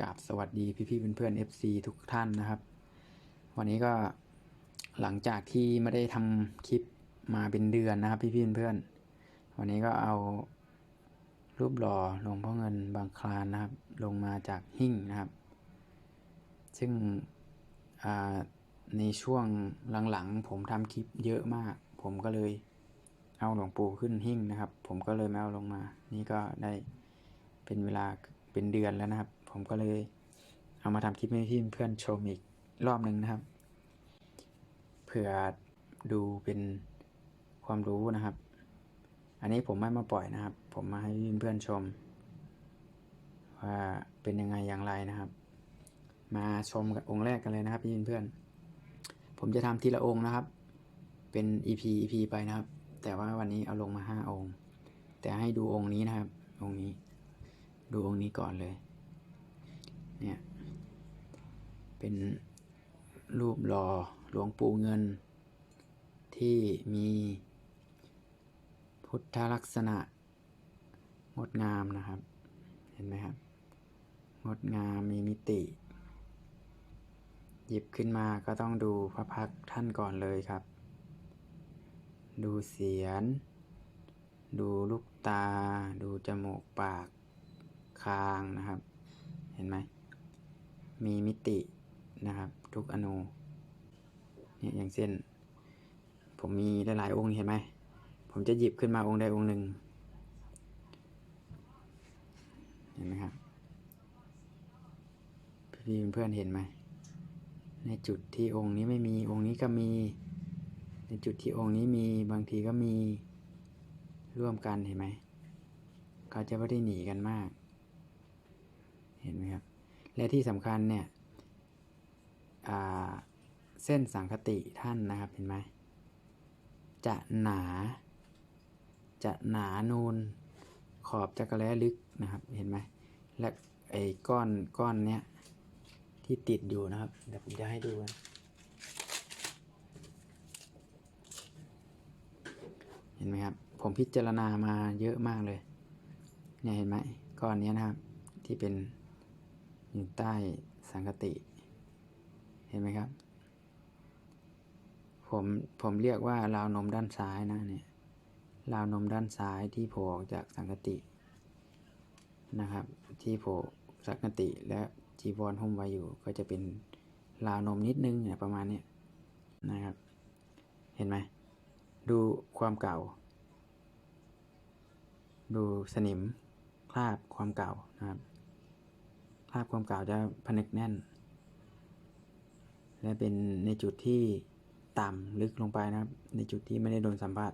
กราบสวัสดีพี่ๆเพื่อนๆ FC ทุกท่านนะครับ วันนี้ก็หลังจากที่ไม่ได้ทำคลิปมาเป็นเดือนนะครับ พี่ๆเพื่อนๆวันนี้ก็เอารูปหล่อหลวงพ่อเงินบางคลานนะครับ ลงมาจากหิ้งนะครับ ซึ่งในช่วงหลังๆ ผมทำคลิปเยอะมาก ผมก็เลยเอาหลวงปู่ขึ้นหิ้งนะครับ ผมก็เลยไม่เอาลงมา นี่ก็ได้เป็นเวลาเป็นเดือนแล้วนะครับ ผมก็เลยเอามาทำคลิปให้พี่เพื่อนชมอีกรอบหนึ่งนะครับ เผื่อดูเป็นความรู้นะครับ อันนี้ผมไม่มาปล่อยนะครับ ผมมาให้พี่เพื่อนชม ว่าเป็นยังไงอย่างไรนะครับ มาชมกับองค์แรกกันเลยนะครับพี่เพื่อน ผมจะทำทีละองค์นะครับ เป็น EP EP ไปนะครับ แต่ว่าวันนี้เอาลงมาห้าองค์ แต่ให้ดูองค์นี้นะครับ องค์นี้ ดูองค์นี้ก่อนเลย เนี่ยเป็นรูปหล่อหลวงปู่เงิน ที่มีพุทธลักษณะ งดงามนะครับ เห็นไหมครับ งดงามมีมิติ หยิบขึ้นมาก็ต้องดูพระพักท่านก่อนเลยครับ ดูเสียน ดูลูกตา ดูจมูกปากคางนะครับ เห็นไหม มีมิตินะครับ ทุกอนูเนี่ยอย่างเช่น ผมมีหลายๆองค์เห็นไหม ผมจะหยิบขึ้นมาองค์ใดองค์หนึ่งเห็นไหมครับพี่เพื่อนเห็นไหมในจุดที่องค์นี้ไม่มีองค์นี้ก็มี ในจุดที่องค์นี้มีบางทีก็มีร่วมกันเห็นไหมเขาจะไม่ได้หนีกันมาก เห็นไหมครับ และที่สำคัญเนี่ยเส้นสังคติท่านนะครับเห็นไหมจะหนา จะหนานูนขอบจักรแล้ลึกนะครับเห็นไหมและไอ้ก้อนก้อนเนี้ยที่ติดอยู่นะครับเดี๋ยวผมจะให้ดูนะเห็นไหมครับผมพิจารณามาเยอะมากเลยเนี่ยเห็นไหมก้อนเนี้ยนะครับที่เป็น อยู่ใต้สังกติ เห็นไหมครับ ผมผมเรียกว่าราวนมด้านซ้ายนะเนี่ยราวนมด้านซ้ายที่โผล่ออกจากสังกตินะครับ ที่โผล่สังกติและจีวรหุ้มไว้อยู่ ก็จะเป็นราวนมนิดนึงเนี่ยประมาณนี้นะครับ เห็นไหมดูความเก่า ดูสนิมคราบความเก่านะครับ คราบความเก่าจะผนึกแน่น และเป็นในจุดที่ต่ำลึกลงไปนะครับ ในจุดที่ไม่ได้โดนสัมผัส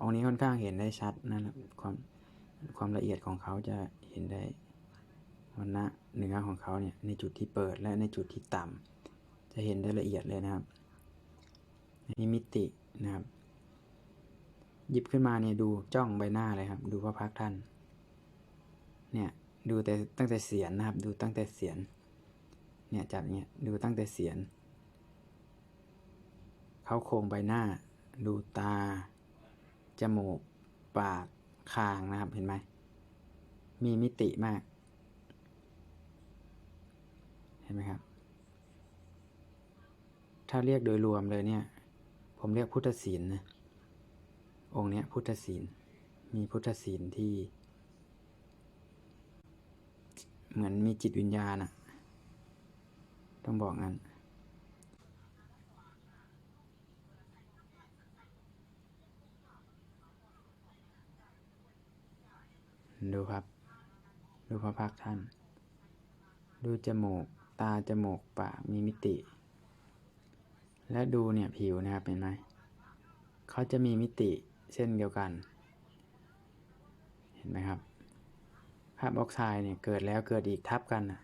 องค์นี้ค่อนข้างเห็นได้ชัดนะครับความความละเอียดของเขาจะเห็นได้วันนะเนื้อของเขาเนี่ยในจุดที่เปิดและในจุดที่ต่ำจะเห็นได้ละเอียดเลยนะครับมีมิตินะครับ หยิบขึ้นมาเนี่ยดูจ้องใบหน้าเลยครับ ดูพระพักตร์ท่าน เนี่ย ดูแต่ตั้งแต่เสียนนะครับ ดูตั้งแต่เสียน เนี่ยจับเนี่ยดูตั้งแต่เสียน เขาโครงใบหน้า ดูตา จมูก ปาก คางนะครับ เห็นไหม มีมิติมาก เห็นไหมครับ ถ้าเรียกโดยรวมเลยเนี่ย ผมเรียกพุทธศีลนะ องค์เนี้ยพุทธศีล มีพุทธศีลที่ เหมือนมีจิตวิญญาณอะต้องบอกงั้น ดูครับ ดูพระพักท่าน ดูจมูก ตาจมูก ปาก มีมิติ และดูเนี่ยผิวนะครับ เห็นไหม เขาจะมีมิติเช่นเดียวกัน เห็นไหมครับ ภาพออกไซด์เนี่ยเกิดแล้วเกิดอีกทับกันนะ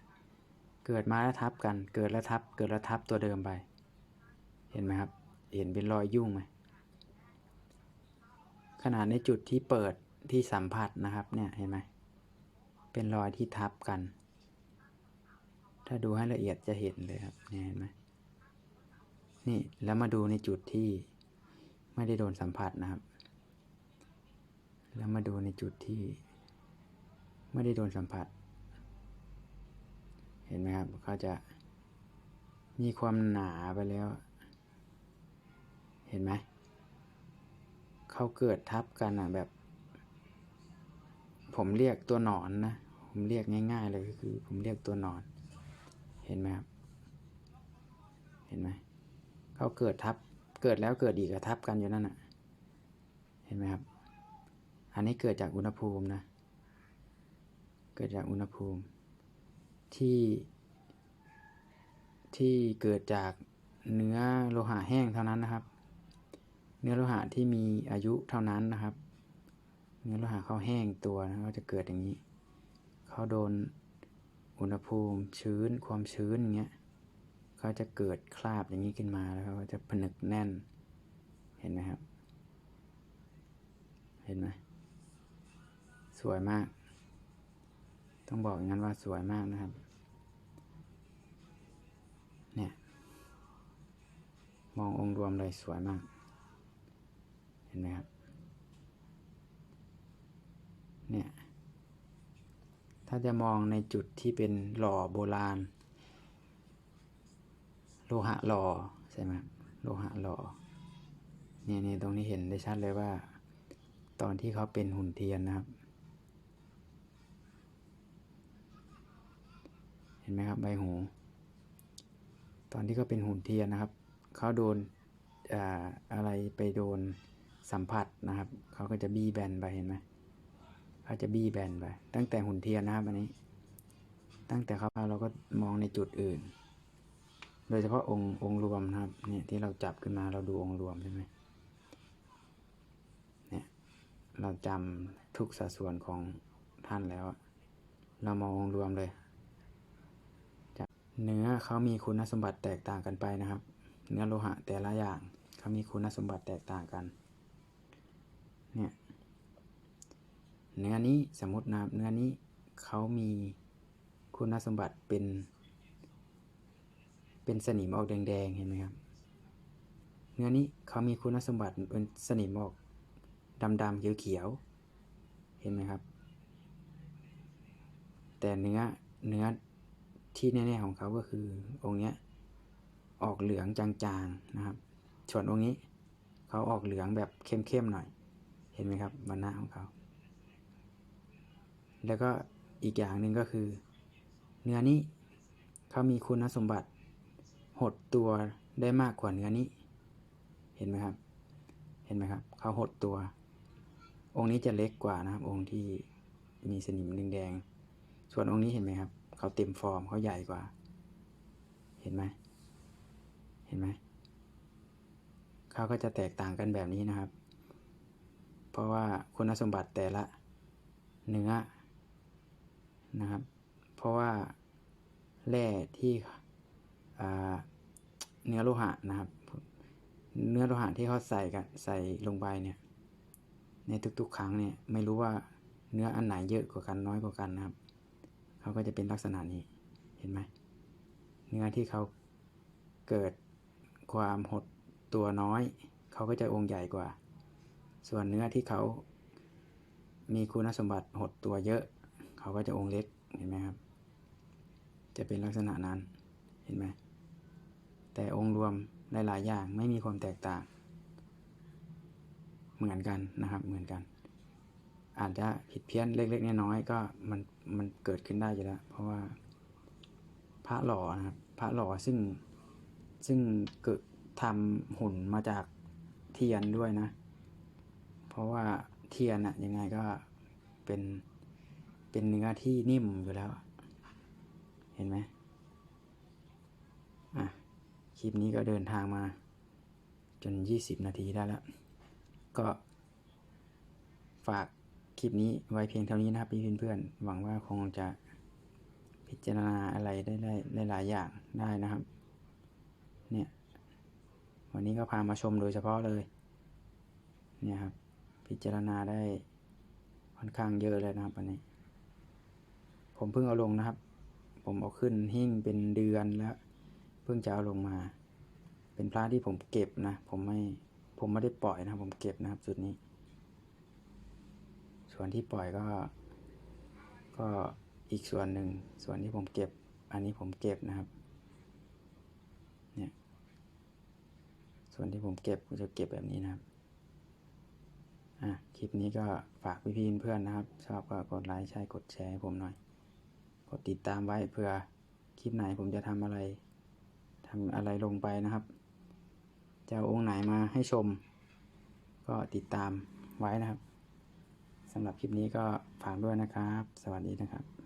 เกิดมาแล้วทับกัน เกิดแล้วทับ เกิดแล้วทับตัวเดิมไป เห็นไหมครับ เห็นเป็นรอยยุ่งไหมขนาดในจุดที่เปิดที่สัมผัสนะครับ เนี่ยเห็นไหมเป็นรอยที่ทับกัน ถ้าดูให้ละเอียดจะเห็นเลยครับ เนี่ยเห็นไหมนี่แล้วมาดูในจุดที่ไม่ได้โดนสัมผัสนะครับ แล้วมาดูในจุดที่ ไม่ได้โดนสัมผัส เห็นไหมครับเขาจะมีความหนาไปแล้ว เห็นไหมเขาเกิดทับกันอะแบบ ผมเรียกตัวหนอนนะ ผมเรียกง่าย ๆ เลยก็คือ ผมเรียกตัวหนอน เห็นไหมครับ เห็นไหมเขาเกิดทับ เกิดแล้วเกิดอีกทับกันอยู่นั่นน่ะ เห็นไหมครับ อันนี้เกิดจากอุณหภูมินะ เกิดจากอุณหภูมิ ที่ที่เกิดจากเนื้อโลหะแห้งเท่านั้นนะครับ เนื้อโลหะที่มีอายุเท่านั้นนะครับ เนื้อโลหะเขาแห้งตัวนะก็จะเกิดอย่างนี้ เขาโดนอุณหภูมิชื้นความชื้นอย่างเงี้ยเขาจะเกิดคราบอย่างนี้ขึ้นมาแล้วเขาจะผนึกแน่น เห็นไหมครับ เห็นไหมสวยมาก ต้องบอกอย่างนั้นว่าสวยมากนะครับ เนี่ย มององค์รวมเลยสวยมาก เห็นไหมครับ เนี่ย ถ้าจะมองในจุดที่เป็นหล่อโบราณ โลหะหล่อใช่ไหมครับโลหะหล่อเนี่ยเนี่ยตรงนี้เห็นได้ชัดเลยว่า ตอนที่เขาเป็นหุ่นเทียนนะครับ เห็นไหมครับใบหู ตอนที่เขาเป็นหุ่นเทียนนะครับเขาโดนออะไรไปโดนสัมผัสนะครับเขาก็จะบี้แบนไปเห็นไหมเขาจะบี้แบนไปตั้งแต่หุ่นเทียนนะครับอันนี้ ตั้งแต่เขาเราก็มองในจุดอื่น โดยเฉพาะองค์องค์รวมนะครับเนี่ยที่เราจับขึ้นมาเราดูองค์รวมใช่ไหมเนี่ยเราจำทุกสัดส่วนของท่านแล้ว เรามององค์รวมเลย เนื้อเขามีคุณสมบัติแตกต่างกันไปนะครับ เนื้อโลหะแต่ละอย่างเขามีคุณสมบัติแตกต่างกันเนี่ยเนื้อนี้สมมตินะเนื้อนี้เขามีคุณสมบัติเป็น เป็นสนิมออกแดงๆเห็นไหมครับ เนื้อนี้เขามีคุณสมบัติเป็นสนิมออกดำๆเขียวๆเห็นไหมครับ แต่เนื้อเนื้อ ที่แน่ๆของเขาก็คือองค์เนี้ยออกเหลืองจางๆนะครับ ส่วนองค์นี้เขาออกเหลืองแบบเข้มๆหน่อย เห็นไหมครับบรรณะของเขา แล้วก็อีกอย่างหนึ่งก็คือ เนื้อนี้เขามีคุณสมบัติหดตัวได้มากกว่าเนื้อนี้ เห็นไหมครับ เห็นไหมครับเขาหดตัว องค์นี้จะเล็กกว่านะครับ องค์ที่มีสนิมแดงๆส่วนองค์นี้เห็นไหมครับ เขาเต็มฟอร์มเขาใหญ่กว่า เห็นไหมเห็นไหมเขาก็จะแตกต่างกันแบบนี้นะครับ เพราะว่าคุณสมบัติแต่ละเนื้อนะครับ เพราะว่าแร่ที่เนื้อโลหะนะครับ เนื้อโลหะที่เขาใส่กันใส่ลงไปเนี่ย ในทุกๆ ครั้งเนี่ยไม่รู้ว่าเนื้ออันไหนเยอะกว่ากันน้อยกว่ากันนะครับ เขาก็จะเป็นลักษณะนี้เห็นไหมเนื้อที่เขาเกิดความหดตัวน้อย เขาก็จะองค์ใหญ่กว่า ส่วนเนื้อที่เขามีคุณสมบัติหดตัวเยอะ เขาก็จะองค์เล็กเห็นไหมครับ จะเป็นลักษณะนั้นเห็นไหมแต่องค์รวมหลายๆอย่างไม่มีความแตกต่าง เหมือนกันนะครับเหมือนกัน อาจจะผิดเพี้ยนเล็กๆน้อยๆก็มันมันเกิดขึ้นได้อยู่แล้วเพราะว่าพระหล่อนะครับพระหล่อซึ่งซึ่งเกิดทำหุ่นมาจากเทียนด้วยนะ เพราะว่าเทียนอะยังไงก็เป็นเป็นเนื้อที่นิ่มอยู่แล้ว เห็นไหมอะคลิปนี้ก็เดินทางมาจน 20 นาทีได้แล้ว ก็ฝาก คลิปนี้ไว้เพียงเท่านี้นะครับพี่เพื่อนๆหวังว่าคงจะพิจารณาอะไรได้ได้หลายอย่างได้นะครับ เนี่ย วันนี้ก็พามาชมโดยเฉพาะเลย เนี่ยครับ พิจารณาได้ค่อนข้างเยอะเลยนะครับวันนี้ ผมเพิ่งเอาลงนะครับ ผมเอาขึ้นหิ้งเป็นเดือนแล้ว เพิ่งจะเอาลงมา เป็นพระที่ผมเก็บนะ ผมไม่ ผมไม่ได้ปล่อยนะครับผมเก็บนะครับจุดนี้ ส่วนที่ปล่อยก็ ก็อีกส่วนหนึ่ง ส่วนที่ผมเก็บ อันนี้ผมเก็บนะครับ เนี่ย ส่วนที่ผมเก็บก็จะเก็บแบบนี้นะครับ อะ คลิปนี้ก็ฝากพี่ๆเพื่อนนะครับ ชอบก็กดไลค์ ใช่ กดแชร์ให้ผมหน่อย กดติดตามไว้เพื่อคลิปไหนผมจะทำอะไรทำอะไรลงไปนะครับ จะเอาองค์ไหนมาให้ชม ก็ติดตามไว้นะครับ สำหรับคลิปนี้ก็ฝากด้วยนะครับ สวัสดีนะครับ